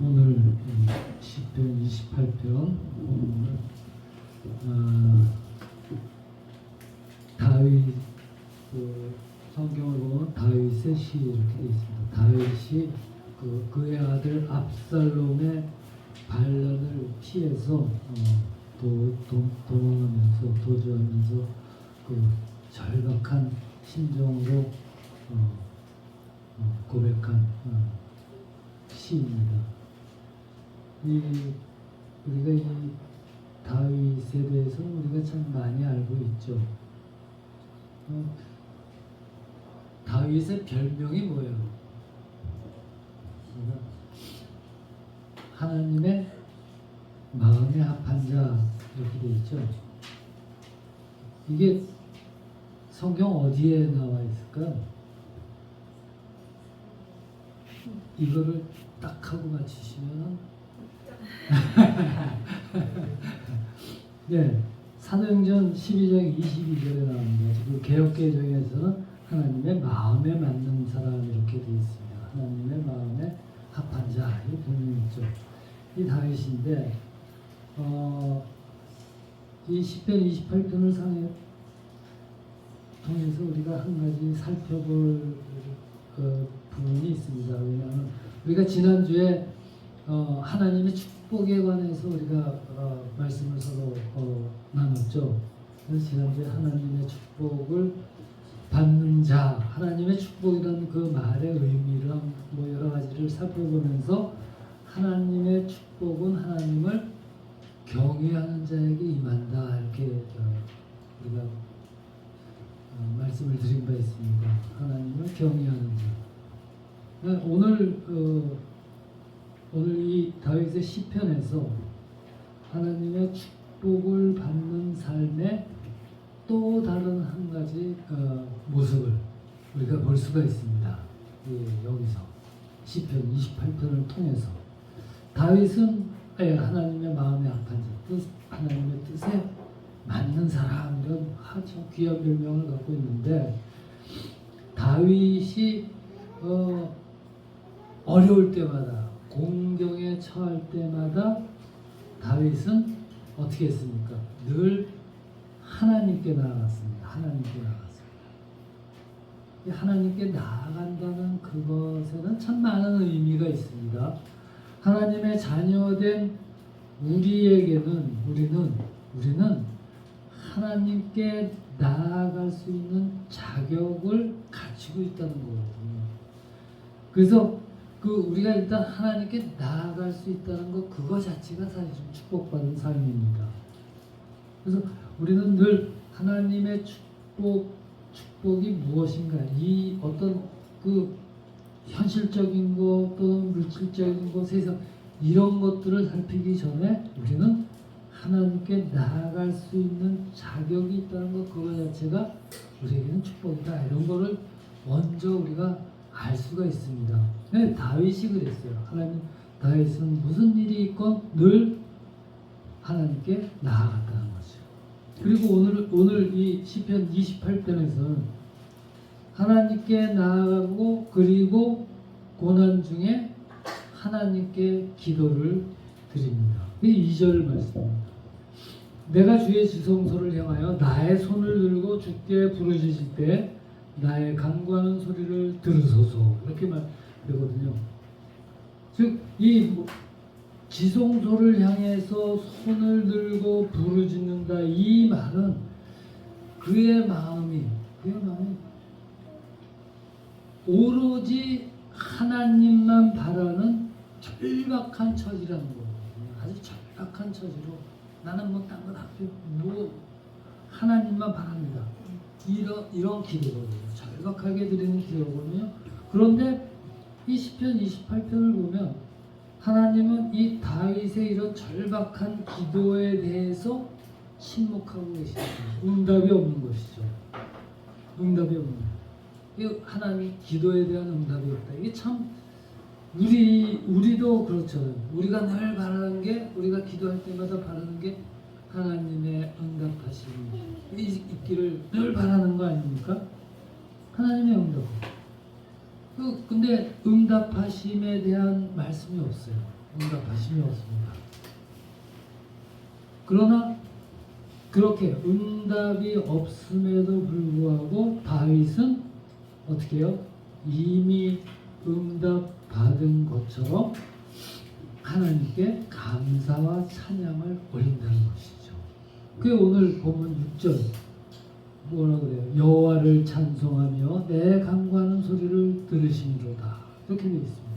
오늘 시편 28편 오늘 어, 다윗 그 성경을 보면 다윗의 시 이렇게 돼 있습니다. 다윗이 그 그의 아들 압살롬의 반란을 피해서 어, 도, 도, 도망하면서 도주하면서 그 절박한 심정으로 어, 어, 고백한 어, 시입니다. 이 우리가 이 다윗에 대해서 우리가 참 많이 알고 있죠. 어, 다윗의 별명이 뭐예요? 하나님의 마음에 합한 자 이렇게 돼 있죠. 이게 성경 어디에 나와 있을까요? 이거를 딱 하고 맞추시면 네 사도행전 12장 22절에 나옵니다. 지금 개혁개정에서는 하나님의 마음에 맞는 사람 이렇게 되어 있습니다. 하나님의 마음에 합한 자, 이 본문 있죠. 이 다윗인데 어, 이 10편 28편을 상해 통해서 우리가 한 가지 살펴볼 그 부분이 있습니다. 왜냐하면 우리가 지난주에 어, 하나님의 축복에 관해서 우리가 어, 말씀을 서로 어, 나눴죠. 그래서 지난주에 하나님의 축복을 받는 자, 하나님의 축복이라는 그 말의 의미를 한- 뭐 여러 가지를 살펴보면서 하나님의 축복은 하나님을 경외하는 자에게 임한다 이렇게 어, 우리가 어, 말씀을 드린 바 있습니다. 하나님을 경외하는 자. 네, 오늘 어, 오늘 이 다윗의 시편에서 하나님의 축복을 받는 삶의 또 다른 한 가지 어, 모습을 우리가 볼 수가 있습니다. 예, 여기서 시편 28편을 통해서 다윗은 예, 하나님의 마음에 합한 자, 뜻, 하나님의 뜻에 맞는 사람 이런 아주 귀한 별명을 갖고 있는데 다윗이 어, 어려울 때마다 공경에 처할 때마다 다윗은 어떻게 했습니까? 늘 하나님께 나아갔습니다. 하나님께 나아갔습니다. 이 하나님께 나아간다는 그것에는 참 많은 의미가 있습니다. 하나님의 자녀된 우리에게는 우리는 우리는 하나님께 나아갈 수 있는 자격을 가지고 있다는 거거든요. 그래서 그 우리가 일단 하나님께 나아갈 수 있다는 것 그거 자체가 사실 좀 축복받은 삶입니다. 그래서 우리는 늘 하나님의 축복 축복이 무엇인가 이 어떤 그 현실적인 것 또는 물질적인 것 세상 이런 것들을 살피기 전에 우리는 하나님께 나아갈 수 있는 자격이 있다는 것 그거 자체가 우리에게는 축복이다 이런 거를 먼저 우리가 알 수가 있습니다. 네, 다윗이 그랬어요. 하나님 다윗은 무슨 일이 있건 늘 하나님께 나아갔다는 거죠. 그리고 오늘 오늘 이 시편 28편에서는 하나님께 나아가고 그리고 고난 중에 하나님께 기도를 드립니다. 이 2절 말씀입니다. 내가 주의 지성소를 향하여 나의 손을 들고 주께 부르짖을 때 나의 간구하는 소리를 들으소서 이렇게 말되거든요. 즉이 뭐 지성소를 향해서 손을 들고 부르짖는다 이 말은 그의 마음이 그의 마음이 오로지 하나님만 바라는 절박한 처지라는 거거든요. 아주 절박한 처지로 나는 뭐딴건 앞에 뭐 하나님만 바랍니다. 이런 이런 기도거든요. 절박하게 드리는 기도거든요. 그런데 이 시편 28편을 보면 하나님은 이 다윗의 이런 절박한 기도에 대해서 침묵하고 계시죠. 응답이 없는 것이죠. 응답이 없는. 이 하나님 기도에 대한 응답이 없다. 이게 참 우리 우리도 그렇죠. 우리가 늘 바라는 게 우리가 기도할 때마다 바라는 게 하나님의 응답하심이 있- 있기를 늘 바라는 거 아닙니까? 하나님의 응답. 그 근데 응답하심에 대한 말씀이 없어요. 응답하심이 없습니다. 그러나 그렇게 응답이 없음에도 불구하고 다윗은 어떻게 해요? 이미 응답 받은 것처럼 하나님께 감사와 찬양을 올린다는 것이죠. 그 오늘 보면 6절 뭐라 그래요? 여호와를 찬송하며 내 강구하는 소리를 들으시미로다. 이렇게 되어 있습니다.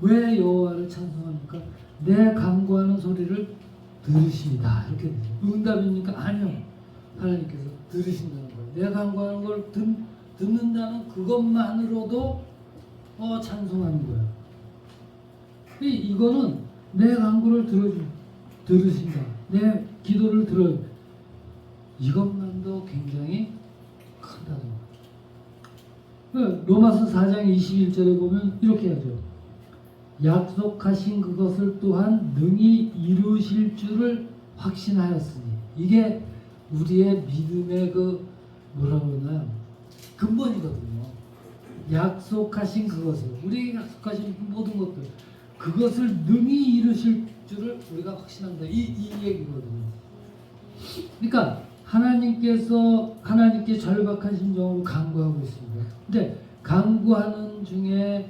왜 여호와를 찬송합니까? 내 강구하는 소리를 들으십니다. 이렇게. 응답입니까? 아니요. 하나님께서 들으신다는 거예요. 내가 강구하는 걸 듣, 듣는다는 그것만으로도 어, 찬송하는 거예요. 이- 이거는 내 강구를 들어주, 들으신다. 내 기도를 들어 이것만도 굉장히 크다는 거예요. 그 로마서 4장 21절에 보면 이렇게 하죠. 약속하신 그것을 또한 능히 이루실 줄을 확신하였으니 이게 우리의 믿음의 그 뭐라고 그러나요? 근본이거든요. 약속하신 그것을 우리에게 약속하신 모든 것들 그것을 능히 이루실 줄을 우리가 확신한다. 이, 이 얘기거든요. 그러니까 하나님께서 하나님께 절박한 심정으로 간구하고 있습니다. 근데 간구하는 중에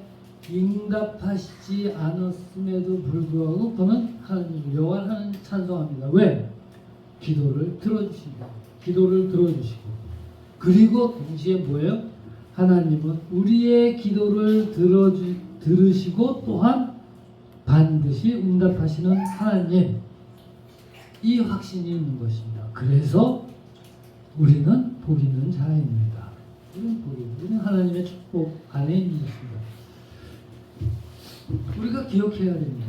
응답하시지 않았음에도 불구하고 그는 하나님 하나님 찬송합니다. 왜? 기도를 들어주신다. 기도를 들어주시고 그리고 동시에 뭐예요? 하나님은 우리의 기도를 들어주 들으시고 또한 반드시 응답하시는 하나님 이 확신이 있는 것입니다. 그래서 우리는 복 있는 자입니다. 우리는 복이 우리는 하나님의 축복 안에 있는 것입니다. 우리가 기억해야 됩니다.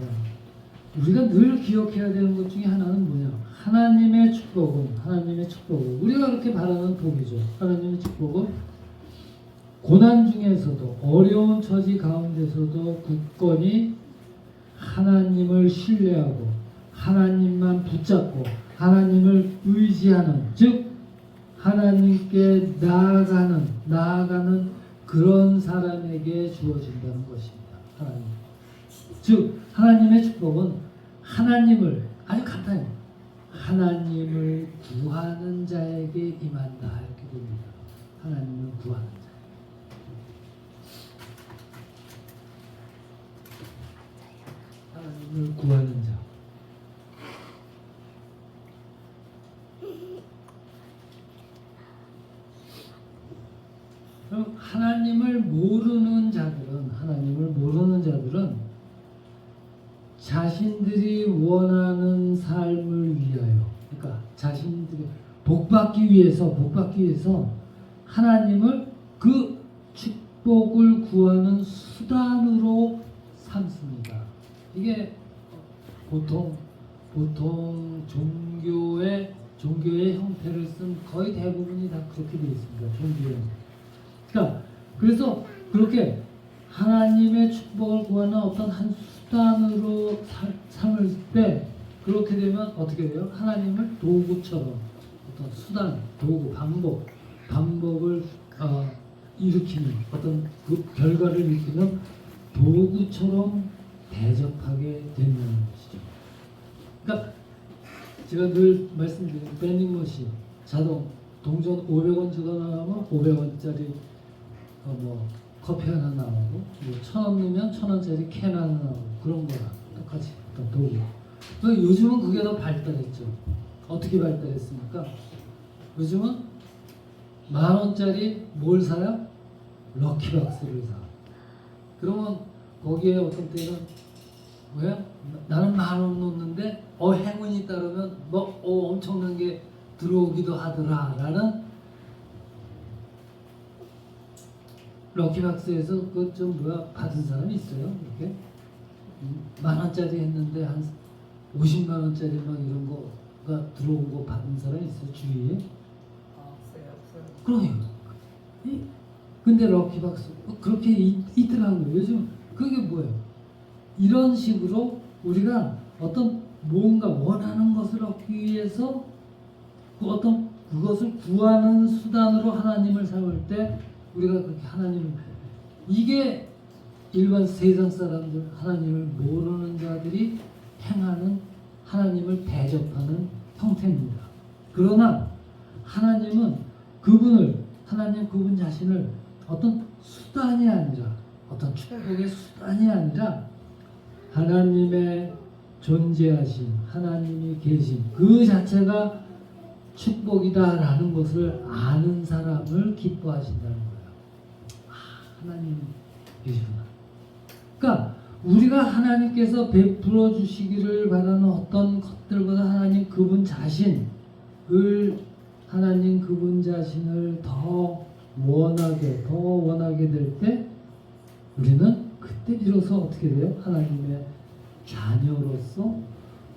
우리가 늘 기억해야 되는 것 중에 하나는 뭐냐? 하나님의 축복은 하나님의 축복은 우리가 그렇게 바라는 복이죠. 하나님의 축복은 고난 중에서도 어려운 처지 가운데서도 굳건히 하나님을 신뢰하고 하나님만 붙잡고 하나님을 의지하는 즉 하나님께 나아가는 나아가는 그런 사람에게 주어진다는 것입니다. 하나님. 즉 하나님의 축복은 하나님을 아주 간단해요. 하나님을 구하는 자에게 임한다 이렇게 됩니다. 하나님을 구하는 자. 하나님을 구하는 자. 그럼 하나님을 모르는 자들은 하나님을 모르는 자들은 자신들이 원하는 삶을 위하여 그러니까 자신들이 복받기 위해서 복받기 위해서 하나님을 그 축복을 구하는 수단으로 삼습니다. 이게 보통 보통 종교의 종교의 형태를 쓴 거의 대부분이 다 그렇게 되어 있습니다. 종교의 그러니까 그래서 그렇게 하나님의 축복을 구하는 어떤 한 수단으로 사- 삼을 때 그렇게 되면 어떻게 돼요? 하나님을 도구처럼 어떤 수단, 도구, 방법, 방법을 어, 일으키는 어떤 그 결과를 일으키는 도구처럼 대접하게 되는 것이죠. 그러니까 제가 늘 말씀드린 밴딩머신 자동 동전 500원 주고 나가면 500원짜리 어, 뭐 커피 하나 나오고 뭐천원 넣으면 천 원짜리 캔 하나 나오고 그런 거랑 똑같이 어떤 도구. 그 요즘은 그게 더 발달했죠. 어떻게 발달했습니까? 요즘은 만 원짜리 뭘 사요? 럭키박스를 사. 그러면 거기에 어떤 때는 왜? 나는 만 원 넣는데 어 행운이 따르면 뭐 어, 엄청난 게 들어오기도 하더라라는 럭키박스에서 그 좀 뭐야 받은 사람이 있어요 이렇게 음, 만 원짜리 했는데 한 50만 원짜리 막 이런 거가 들어온 거 받은 사람이 있어요 주위에 없어요, 없어요. 그러네요. 이- 근데 럭키박스 어, 그렇게 있, 있더라고요. 요즘 그게 뭐예요? 이런 식으로 우리가 어떤 뭔가 원하는 것을 얻기 위해서 그 어떤 그것을 구하는 수단으로 하나님을 삼을 때 우리가 그렇게 하나님을 이게 일반 세상 사람들 하나님을 모르는 자들이 행하는 하나님을 대접하는 형태입니다. 그러나 하나님은 그분을 하나님 그분 자신을 어떤 수단이 아니라 어떤 축복의 수단이 아니라 하나님의 존재하심, 하나님이 계신 그 자체가 축복이다라는 것을 아는 사람을 기뻐하신다는 하나님 계시구나. 그러니까 우리가 하나님께서 베풀어 주시기를 바라는 어떤 것들보다 하나님 그분 자신을 하나님 그분 자신을 더 원하게 더 원하게 될 때 우리는 그때 비로소 어떻게 돼요? 하나님의 자녀로서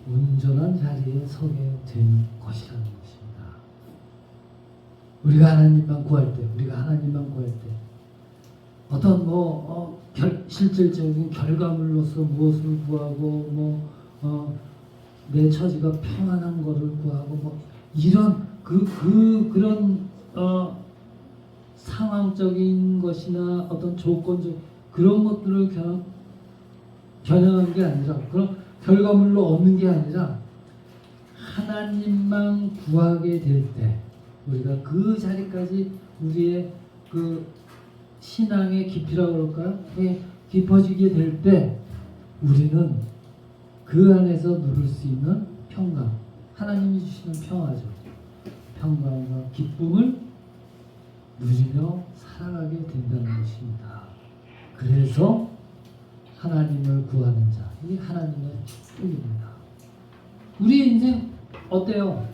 온전한 자리에 서게 된 것이라는 것입니다. 우리가 하나님만 구할 때, 우리가 하나님만 구할 때 어떤 뭐 어, 결, 실질적인 결과물로서 무엇을 구하고 뭐 어, 내 처지가 평안한 것을 구하고 뭐 이런 그 그 그런 어, 상황적인 것이나 어떤 조건적 그런 것들을 겨냥 겨냥한 게 아니라 그런 결과물로 얻는 게 아니라 하나님만 구하게 될 때 우리가 그 자리까지 우리의 그 신앙의 깊이라고 그럴까요? 그게 깊어지게 될 때 우리는 그 안에서 누릴 수 있는 평강, 하나님이 주시는 평화죠. 평강과 기쁨을 누리며 살아가게 된다는 것입니다. 그래서 하나님을 구하는 자, 이 하나님의 축복입니다. 우리 인생 어때요?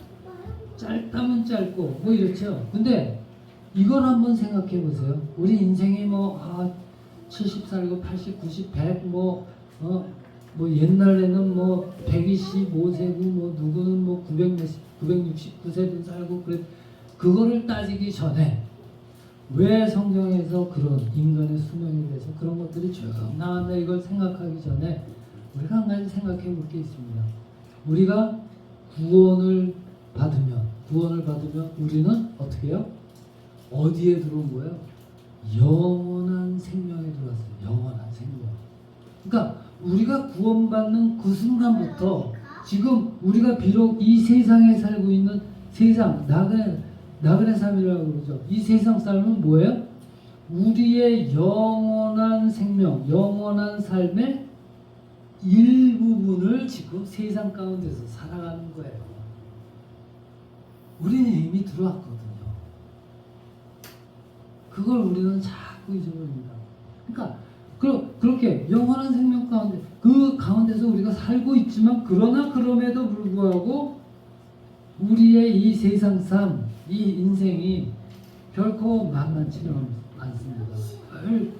짧다면 짧고 뭐 이렇죠. 근데 이걸 한번 생각해 보세요. 우리 인생이 뭐 아, 70 살고 80, 90, 100 뭐, 어, 뭐 옛날에는 뭐 125세고 뭐 누구는 뭐 900, 969세도 살고 그래 그거를 따지기 전에 왜 성경에서 그런 인간의 수명에 대해서 그런 것들이 쭉 나왔나 이걸 생각하기 전에 우리가 한 가지 생각해 볼 게 있습니다. 우리가 구원을 받으면 구원을 받으면 우리는 어떻게 해요? 어디에 들어온 거예요? 영원한 생명에 들어왔어요. 영원한 생명. 그러니까 우리가 구원받는 그 순간부터 지금 우리가 비록 이 세상에 살고 있는 세상 나그네 나그네 삶이라고 그러죠. 이 세상 삶은 뭐예요? 우리의 영원한 생명, 영원한 삶의 일부분을 지금 세상 가운데서 살아가는 거예요. 우리는 이미 들어왔거든요. 그걸 우리는 자꾸 잊어버립니다. 그러니까 그, 그렇게 영원한 생명 가운데 그 가운데서 우리가 살고 있지만 그러나 그럼에도 불구하고 우리의 이 세상 삶, 이 인생이 결코 만만치는 않습니다. 늘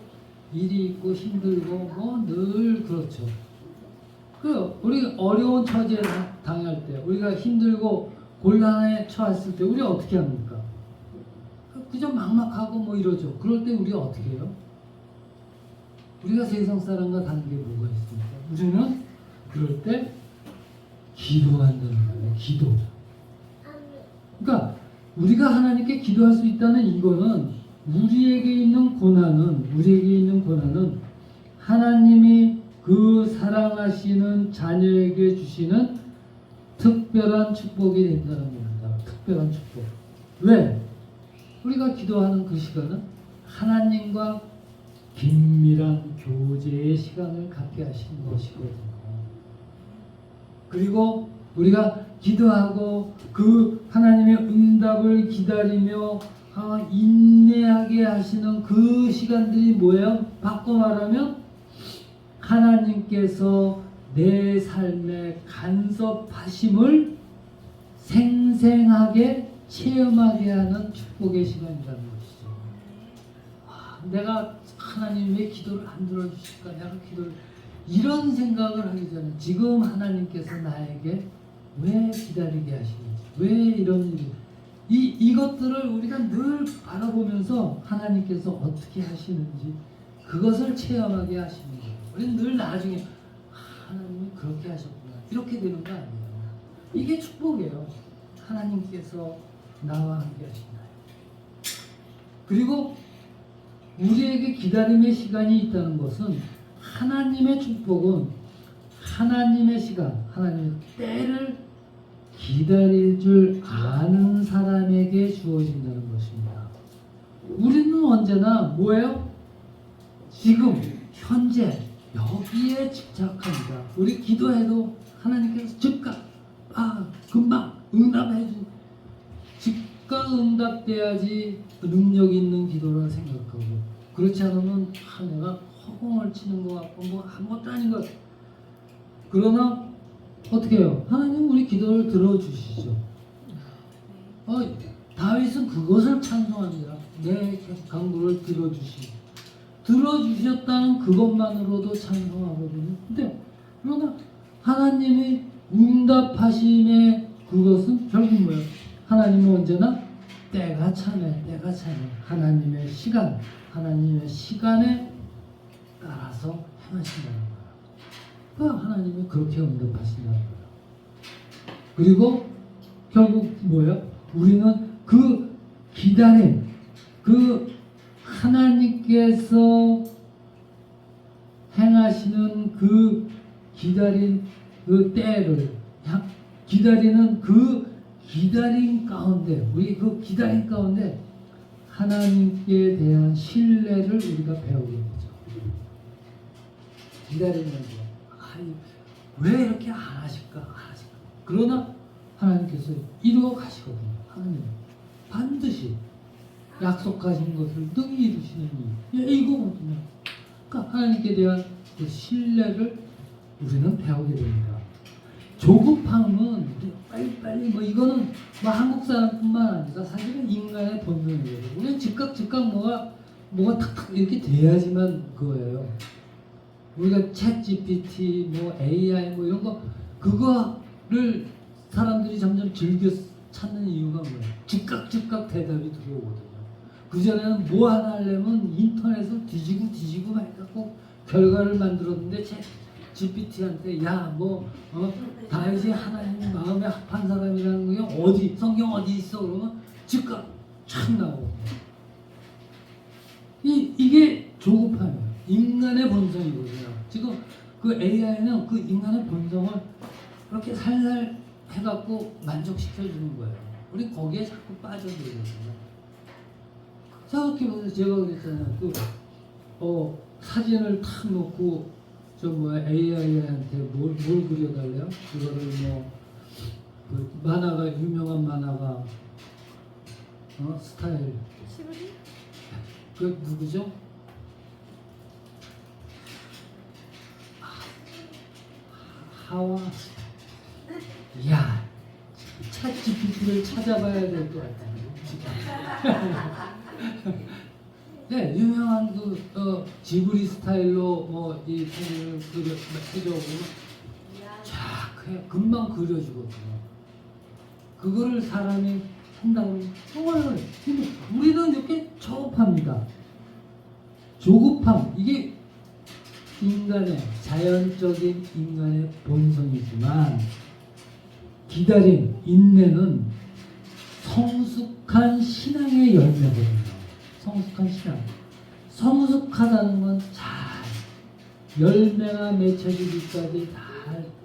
일이 있고 힘들고 뭐 늘 그렇죠. 그 우리 어려운 처지에 당- 당할 때 우리가 힘들고 곤란에 처했을 때 우리 어떻게 합니까? 그- 그저 막막하고 뭐 이러죠. 그럴 때 우리 어떻게 해요? 우리가 세상 사람과 다른 게 뭐가 있습니까? 우리는 그럴 때 기도한다는 거예요. 기도. 그러니까 우리가 하나님께 기도할 수 있다는 이거는 우리에게 있는 고난은 우리에게 있는 고난은 하나님이 그 사랑하시는 자녀에게 주시는 특별한 축복이 된다는 겁니다. 특별한 축복. 왜? 우리가 기도하는 그 시간은 하나님과 긴밀한 교제의 시간을 갖게 하시는 것이거든요. 그리고 우리가 기도하고 그 하나님의 응답을 기다리며 아, 인내하게 하시는 그 시간들이 뭐예요? 바꿔 말하면 하나님께서 내 삶의 간섭하심을 생생하게 체험하게 하는 축복의 시간이라는 것이죠. 아, 내가 하나님 왜 기도를 안 들어주실까? 내가 기도를 이런 생각을 하기 전에 지금 하나님께서 나에게 왜 기다리게 하시는지, 왜 이런 일이 이 이것들을 우리가 늘 바라보면서 하나님께서 어떻게 하시는지 그것을 체험하게 하시는 거예요. 우리는 늘 나중에 아, 하나님이 그렇게 하셨구나 이렇게 되는 거 아니에요. 이게 축복이에요. 하나님께서 나와 함께 하신다. 그리고 우리에게 기다림의 시간이 있다는 것은 하나님의 축복은 하나님의 시간, 하나님의 때를 기다릴 줄 아는 사람에게 주어진다는 것입니다. 우리는 언제나 뭐예요? 지금 현재 여기에 집착합니다. 우리 기도해도 하나님께서 즉각 아 금방 응답해 주 즉각 응답돼야지 능력 있는 기도라 생각하고 그렇지 않으면 아, 내가 허공을 치는 것 같고 뭐 아무것도 아닌 것. 그러나 어떻게 해요? 하나님 우리 기도를 들어주시죠. 어, 다윗은 그것을 찬송합니다. 내 강구를 들어주시. 들어주셨다는 그것만으로도 찬송하거든요. 근데 그러나 하나님이 응답하심의 그것은 결국 뭐예요? 하나님은 언제나 때가 차네, 때가 차네. 하나님의 시간, 하나님의 시간에 따라서 행하신다는 거예요. 그 하나님이 그렇게 응답하신다는 거예요. 그리고 결국 뭐예요? 우리는 그 기다림, 그 하나님께서 행하시는 그 기다린 그 때를 향- 기다리는 그 기다림 가운데 우리 그 기다림 가운데 하나님께 대한 신뢰를 우리가 배우게 되죠. 기다리는 거. 아니, 왜 이렇게 안 하실까? 안 하실까? 그러나 하나님께서 이루어 가시거든요. 하나님 반드시 약속하신 것을 능히 이루시는 이. 예, 이거거든요. 그러니까 하나님께 대한 그 신뢰를 우리는 배우게 됩니다. 조급함은 빨리빨리 뭐 이거는 뭐 한국 사람뿐만 아니라 사실은 인간의 본능이에요. 우리는 즉각 즉각 뭐가 뭐가 탁탁 이렇게 돼야지만 그거예요. 우리가 챗 GPT, 뭐 AI 뭐 이런 거 그거를 사람들이 점점 즐겨 찾는 이유가 뭐예요? 즉각 즉각 대답이 들어오거든요. 그 전에는 뭐 하나 하려면 인터넷을 뒤지고 뒤지고 막 해갖고 결과를 만들었는데 챗 GPT한테 야뭐 어, 다윗이 하나님 마음에 합한 사람이라는 게 어디 성경 어디 있어 그러면 즉각 촥 나오고 이 이게 조급함이에요. 인간의 본성이거든요. 지금 그 AI는 그 인간의 본성을 그렇게 살살 해갖고 만족시켜 주는 거예요. 우리 거기에 자꾸 빠져들거든요. 생각해보세요. 제가 그랬잖아요. 그, 어, 사진을 탁 놓고 저 뭐야 AI한테 뭘, 뭘 그려달래요? 그거를 뭐 그 만화가 유명한 만화가 어 스타일 시부리? 그 누구죠? 하- 하와 야 챗GPT를 찾아봐야 될 것 같아요. 네, 유명한 그 어, 지브리 스타일로 뭐이 펜을 그려 해줘보면 쫙 금방 그려주거든요. 그거를 사람이 한다고 정말 근데 우리는 이렇게 조급합니다. 조급함 이게 인간의 자연적인 인간의 본성이지만 기다림, 인내는 성숙한 신앙의 열매거든요. 성숙한 신앙. 성숙하다는 건 잘 열매가 맺혀지기까지 다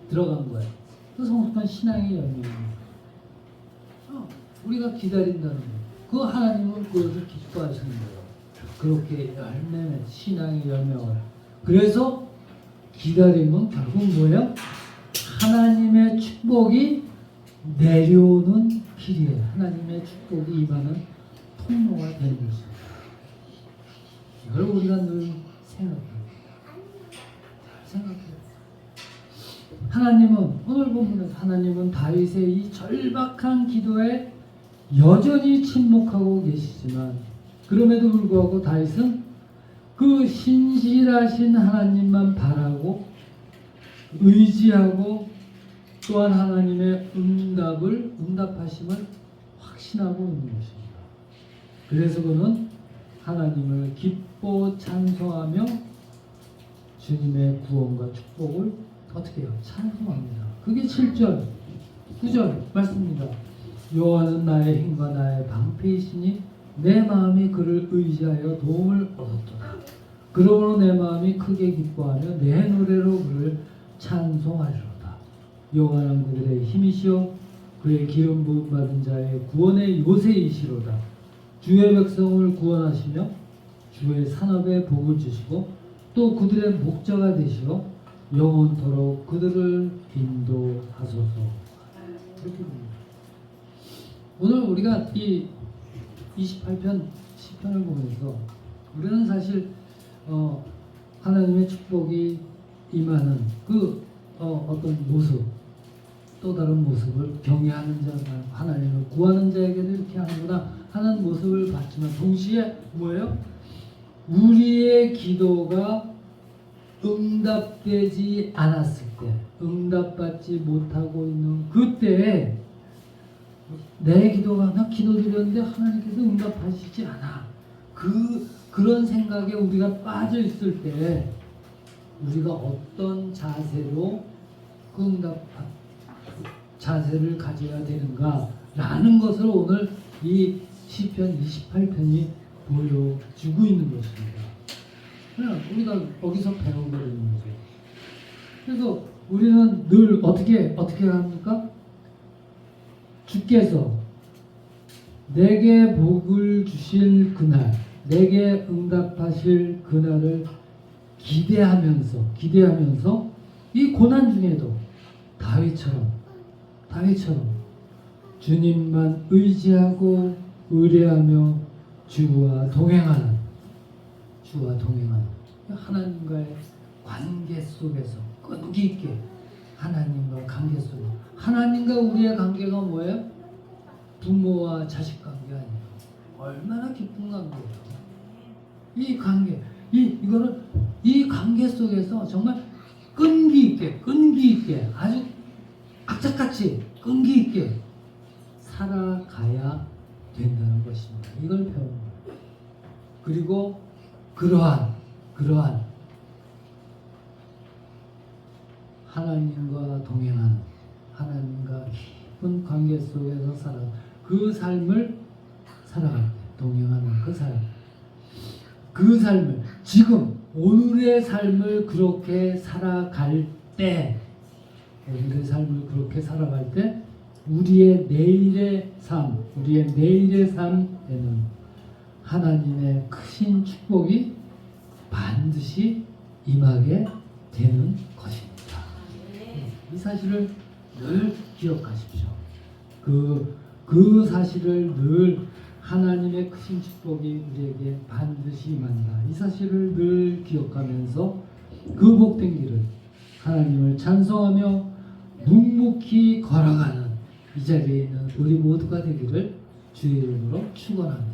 들어간 거예요. 그 성숙한 신앙의 열매입니다. 어, 우리가 기다린다는 거. 그 하나님은 그것을 기뻐하시는 거예요. 그렇게 열매, 신앙의 열매가. 그래서 기다림은 결국 뭐예요? 하나님의 축복이 내려오는 길이에요. 하나님의 축복이 임하는 통로가 되는 것입니다. 이걸 우리가 늘 생각해요. 생각해요. 하나님은 오늘 본문에서 하나님은 다윗의 이 절박한 기도에 여전히 침묵하고 계시지만 그럼에도 불구하고 다윗은 그 신실하신 하나님만 바라고 의지하고 또한 하나님의 응답을 응답하심을 확신하고 있는 것입니다. 그래서 그는 하나님을 기뻐 찬송하며 주님의 구원과 축복을 어떻게 해요? 찬송합니다. 그게 7절, 9절 말씀입니다. 여호와는 나의 힘과 나의 방패이시니 내 마음이 그를 의지하여 도움을 얻었도다. 그러므로 내 마음이 크게 기뻐하며 내 노래로 그를 찬송하리로다. 여호와는 그들의 힘이시요 그의 기름 부음 받은 자의 구원의 요새이시로다. 주의 백성을 구원하시며 주의 산업에 복을 주시고 또 그들의 목자가 되시어 영원토록 그들을 인도하소서. 오늘 우리가 이 28편 10편을 보면서 우리는 사실 어, 하나님의 축복이 임하는 그 어, 어떤 모습 또 다른 모습을 경외하는 자가 하나님을 구하는 자에게도 이렇게 하는구나 하는 모습을 봤지만 동시에 뭐예요? 우리의 기도가 응답되지 않았을 때, 응답받지 못하고 있는 그때에 내 기도가 나 기도드렸는데 하나님께서 응답하시지 않아. 그 그런 생각에 우리가 빠져 있을 때 우리가 어떤 자세로 그 응답 자세를 가져야 되는가라는 것을 오늘 이 시편 28편이 보여주고 있는 것입니다. 그냥 우리가 거기서 배우게 되는 거죠. 그래서 우리는 늘 어떻게 어떻게 합니까? 주께서 내게 복을 주실 그날, 내게 응답하실 그날을 기대하면서 기대하면서 이 고난 중에도 다윗처럼 다윗처럼 주님만 의지하고 의뢰하며 주와 동행하는 주와 동행하는 하나님과의 관계 속에서 끈기 있게 하나님과 관계 속에 하나님과 우리의 관계가 뭐예요? 부모와 자식 관계 아니에요. 얼마나 깊은 관계예요. 이 관계, 이 이거를 이 관계 속에서 정말 끈기 있게, 끈기 있게 아주 악착같이 끈기 있게 살아가야 된다는 것입니다. 이걸 배우는 거예요. 그리고 그러한 그러한 하나님과 동행하는 하나님과 깊은 관계 속에서 살아 그 삶을 살아갈 때 동행하는 그 삶. 그 삶을 지금 오늘의 삶을 그렇게 살아갈 때 오늘의 삶을 그렇게 살아갈 때 우리의 내일의 삶, 우리의 내일의 삶에는 하나님의 크신 축복이 반드시 임하게 되는 것입니다. 이 사실을 늘 기억하십시오. 그, 그 사실을 늘 하나님의 크신 축복이 우리에게 반드시 임한다. 이 사실을 늘 기억하면서 그 복된 길을 하나님을 찬송하며 묵묵히 걸어가는 이 자리에 있는 우리 모두가 되기를 주의 이름으로 축원합니다.